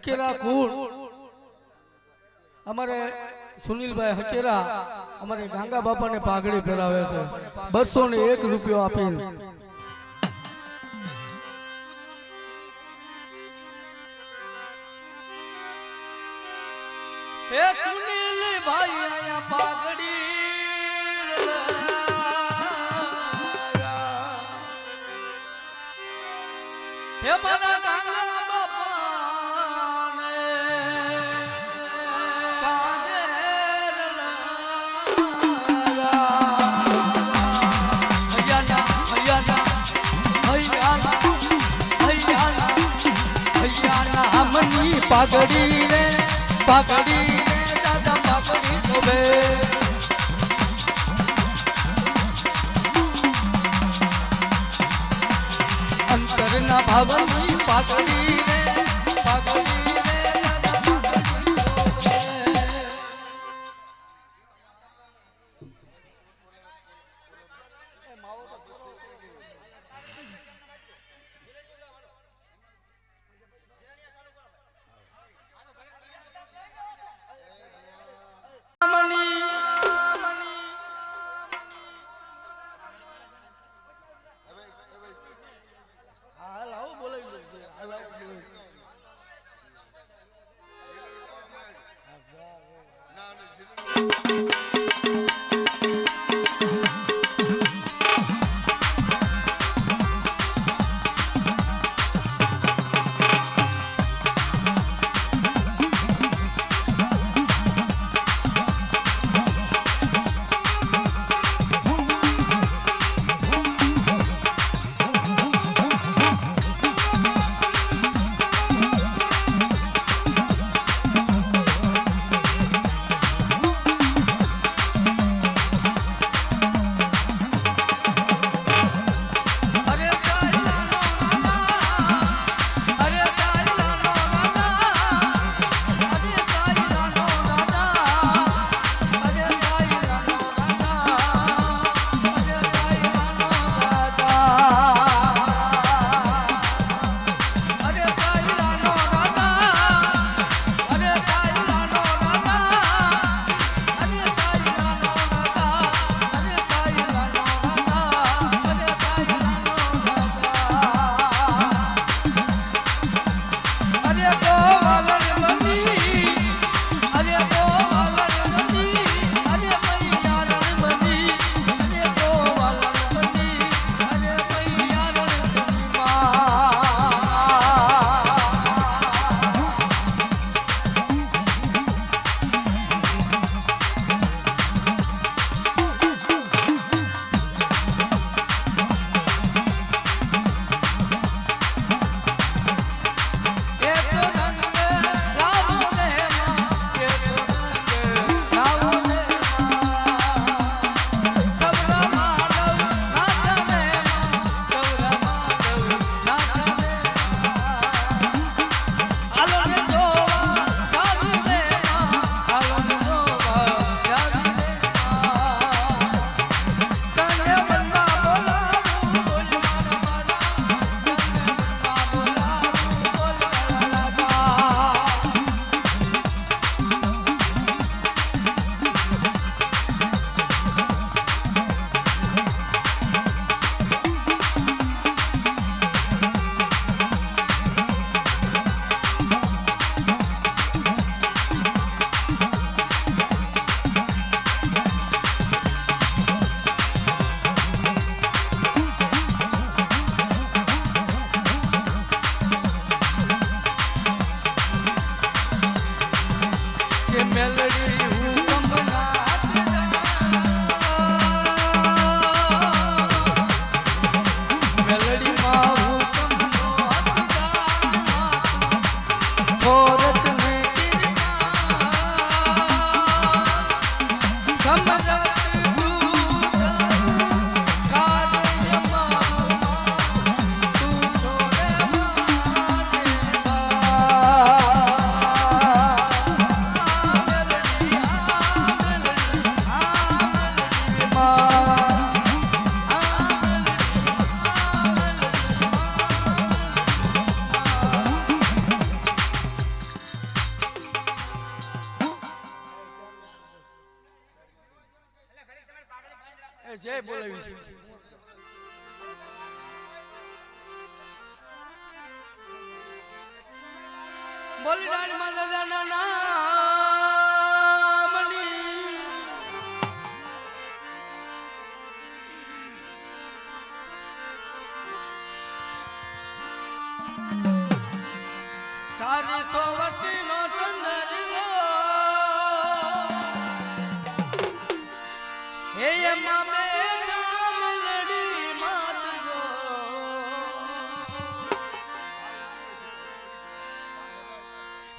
હકેરા કુળ. અમારે સુનિલભાઈ હકેરા અમારે ગાંગા બાપાને પાઘડી ફેરાવે છે. બસો ને એક રૂપિયો આપીને. એ સુનિલ ભાઈ આયા પાઘડી હે મારા પાઘડી રે પાઘડી દાદા પાઘડી ધોબે અંતરના ભાવની પાઘડી રે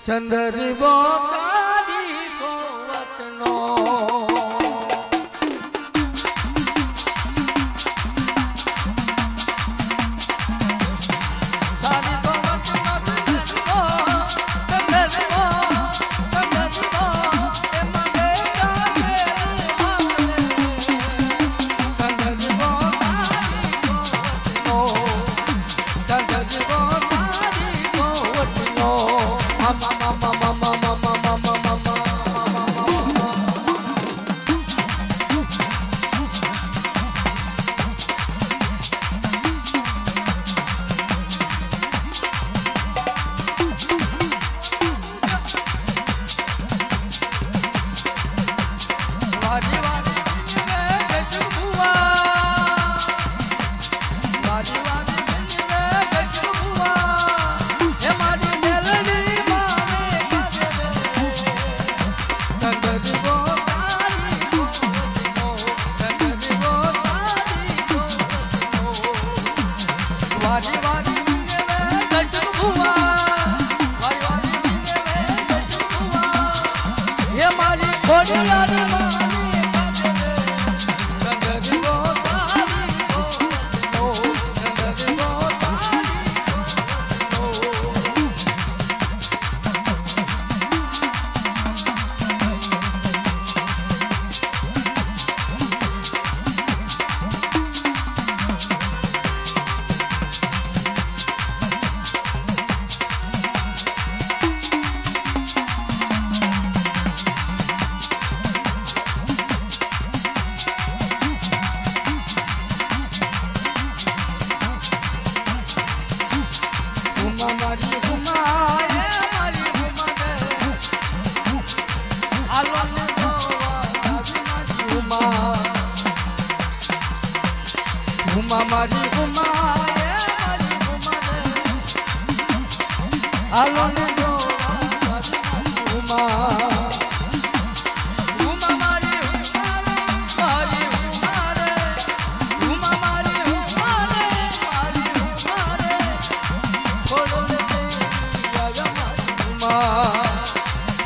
સંદર્ભો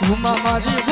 હુમા મારી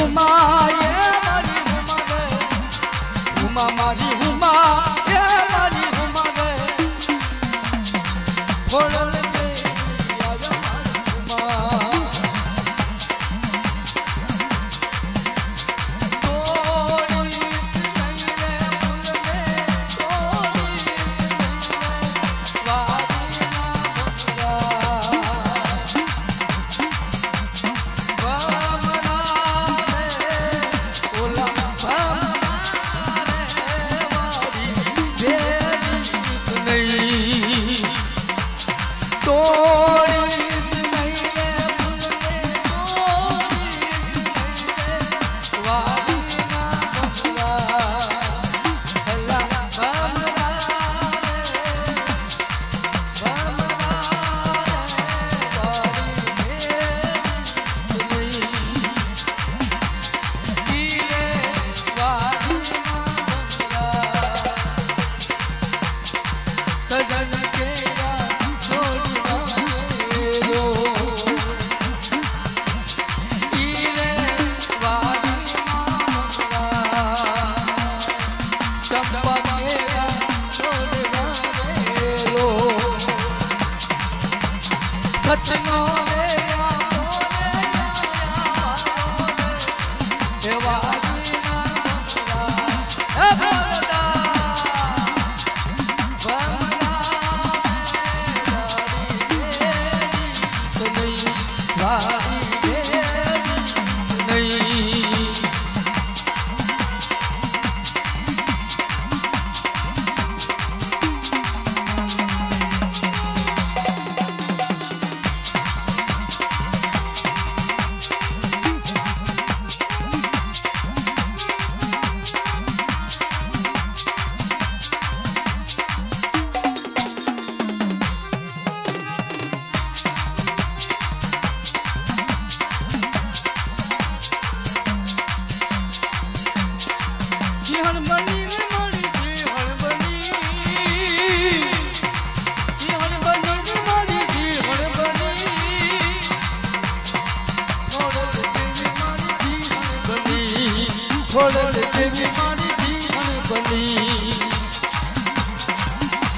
ગોળ દેવી મારી જીવન બની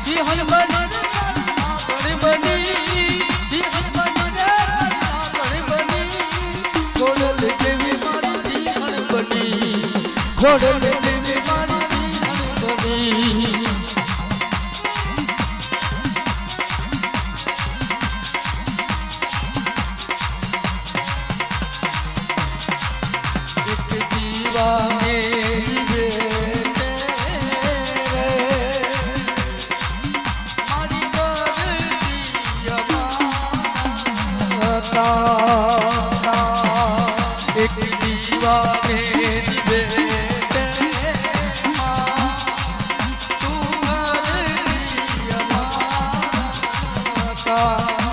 જીવન બની બની જીવન બની ગોળ દેવી મારી જીવન બની ગોળ heart.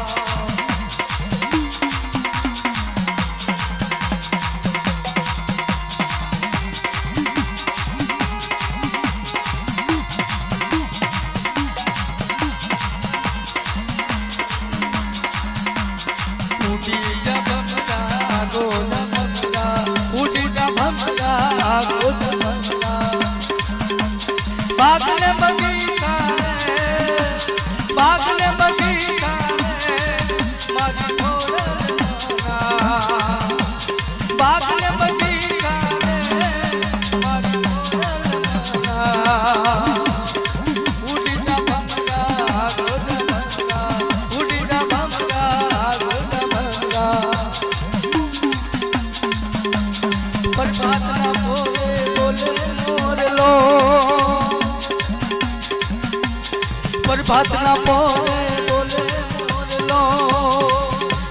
પ્રભાત ના પોરે બોલે બોલો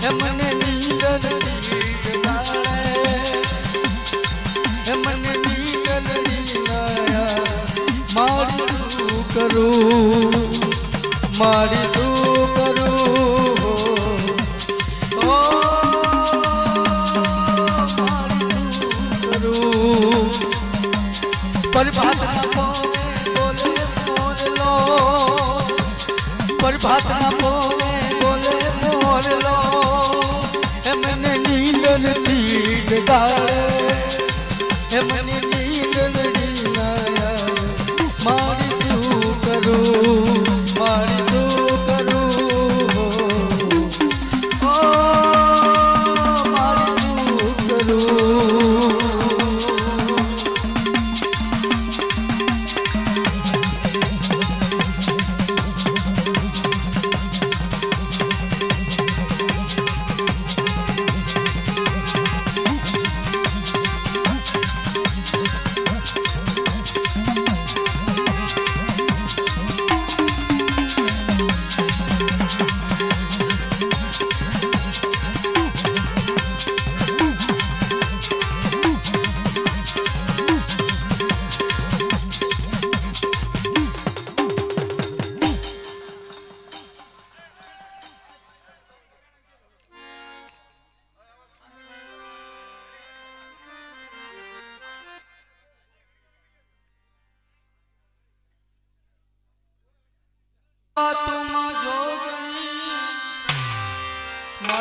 એમને નીંદર એમને નીંદર ભાતના બોલે બોલે મોરલો એમને નીંદરથી બગાડે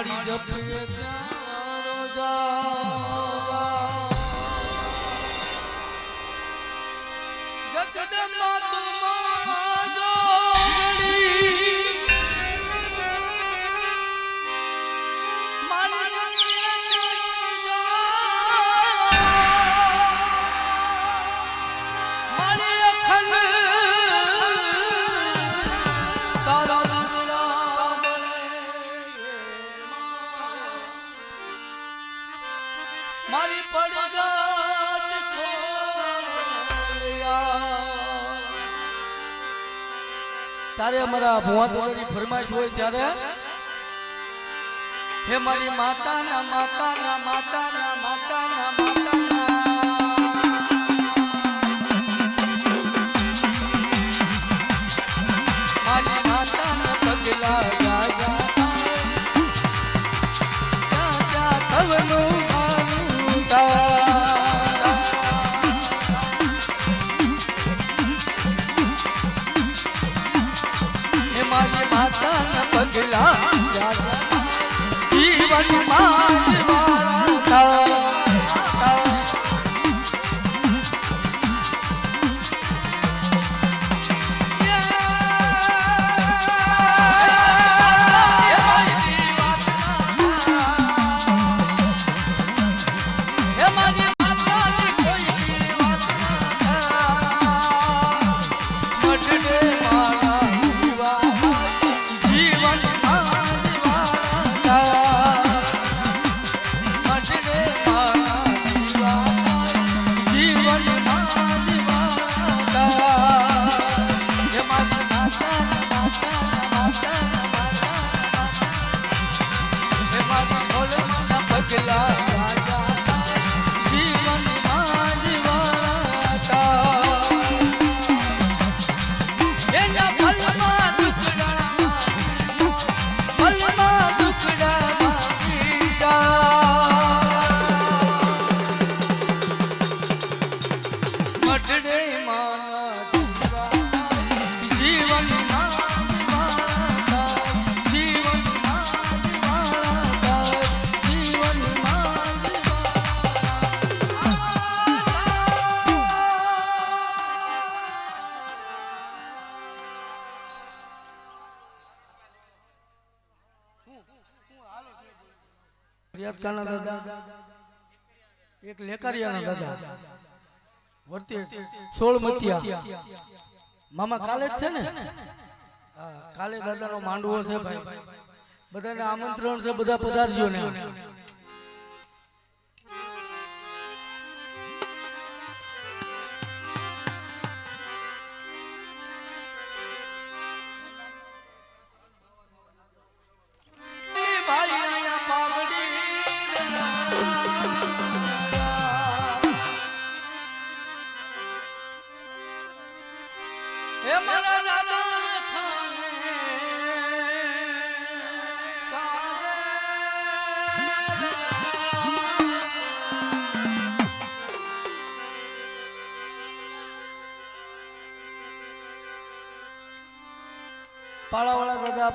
મારી જપીએ જગદંબા તું તારે અમારા ભુવાદોની ફરમાઈશ હોય ત્યારે, હે મારી માતાના માતાના માતાના માતાના માતાના. મારી માતાના પગલા Oh. કાના દાદા એક લેકારિયાના દાદા. વર્તી સોળ મતિયા મામા કાલે જ છે ને? હા કાલે દાદાનો માંડવો છે ભાઈ. બધાને આમંત્રણ છે બધા પધારજો ને.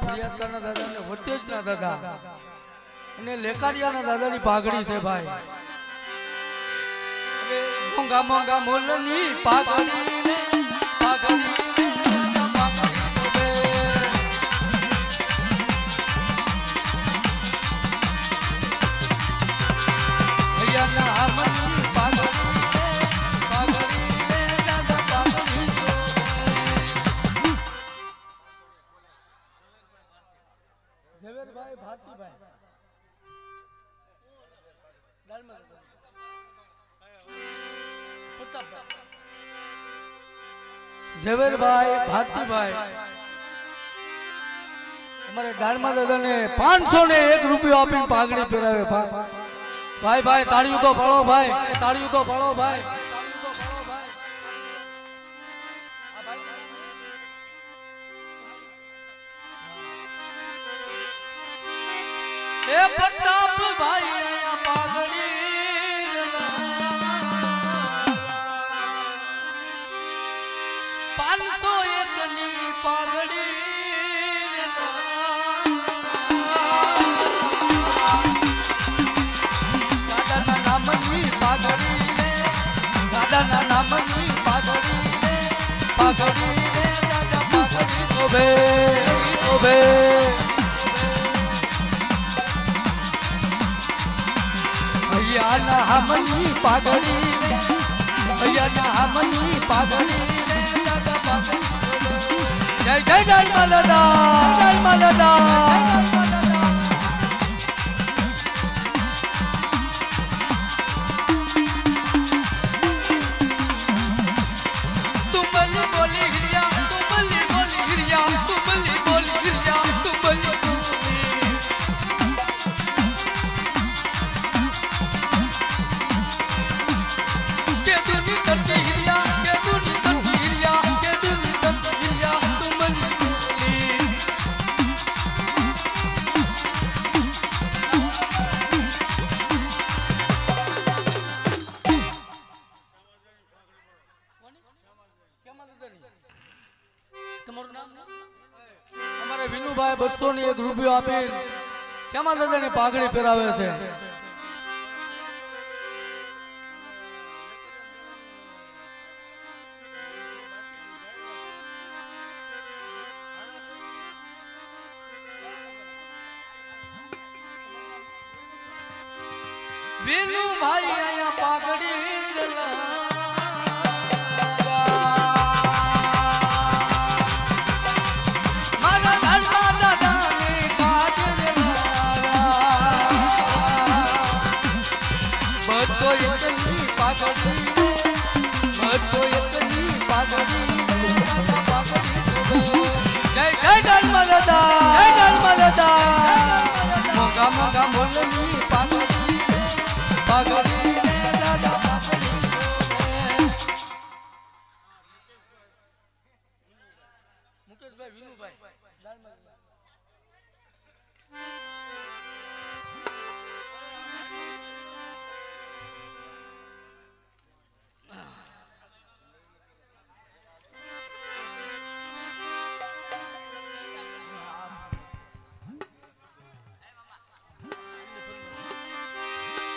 પાળાવાળા દાદા ફરિયાદકારના દાદા ને દાદા. અને લેકારિયાના દાદાની પાઘડી છે ભાઈ. મોંઘા મોંઘા મોલની પાઘડી પાઘડી ઝવેરભાઈ ભારતીભાઈ અમારે ડાળમા દાદાને પાંચસો ને એક રૂપિયો આપીને પાઘડી પહેરાવે ભાઈ ભાઈ, તાળીઓ તો ભાળો ભાઈ, તાળીઓ તો ભાળો ભાઈ. નામની પાઘડી રે દાદાના નામની પાઘડી રે પાઘડી રે દાદા પાઘડી શોભે શોભે ભૈયાના હામની પાઘડી રે ભૈયાના હામની પાઘડી રે દાદા પાઘડી જય જય જય મા દાદા જય મા શ્યામા દાદા ની પાઘડી પહેરાવે છે. પાઘડી. બધો એકની પાઘડી.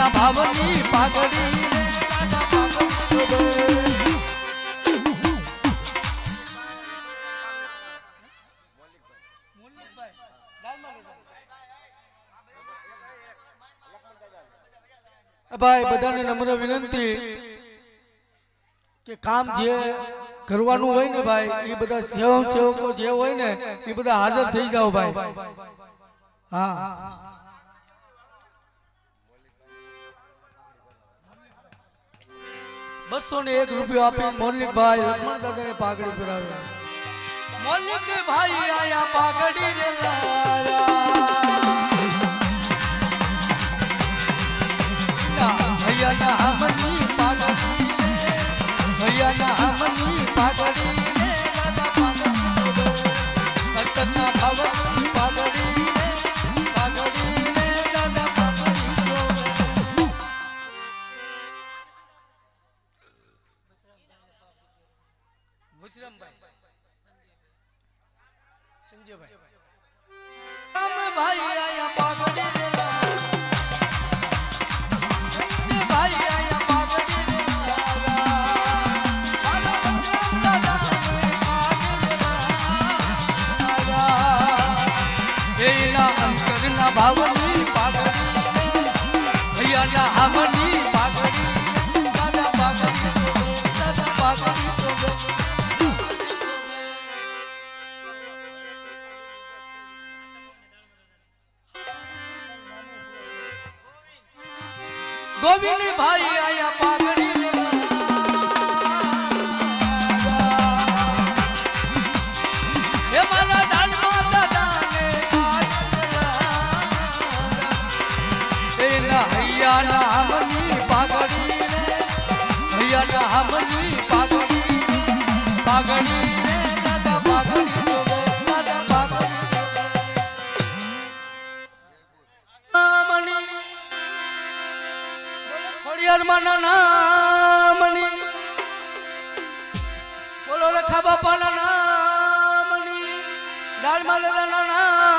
તારા ભાવની પાઘડી ભાઈ, બધાને નમ્ર વિનંતી કે કામ જે કરવાનું હોય ને ભાઈ, એ બધા સેવક જે હોય ને, એ બધા હાજર થઈ જાઓ ભાઈ. હા. બસો ને એક રૂપિયો આપી મોલિકભાઈ લક્ષ્મણ દાદાને પાઘડી પહેરાવી. મોલિકભાઈ આયા પાઘડી રે લાયા. હૈયા હમની ગોવિંદભાઈ આયા પાઘડી બાપાના નામની લાલ માતાના નામ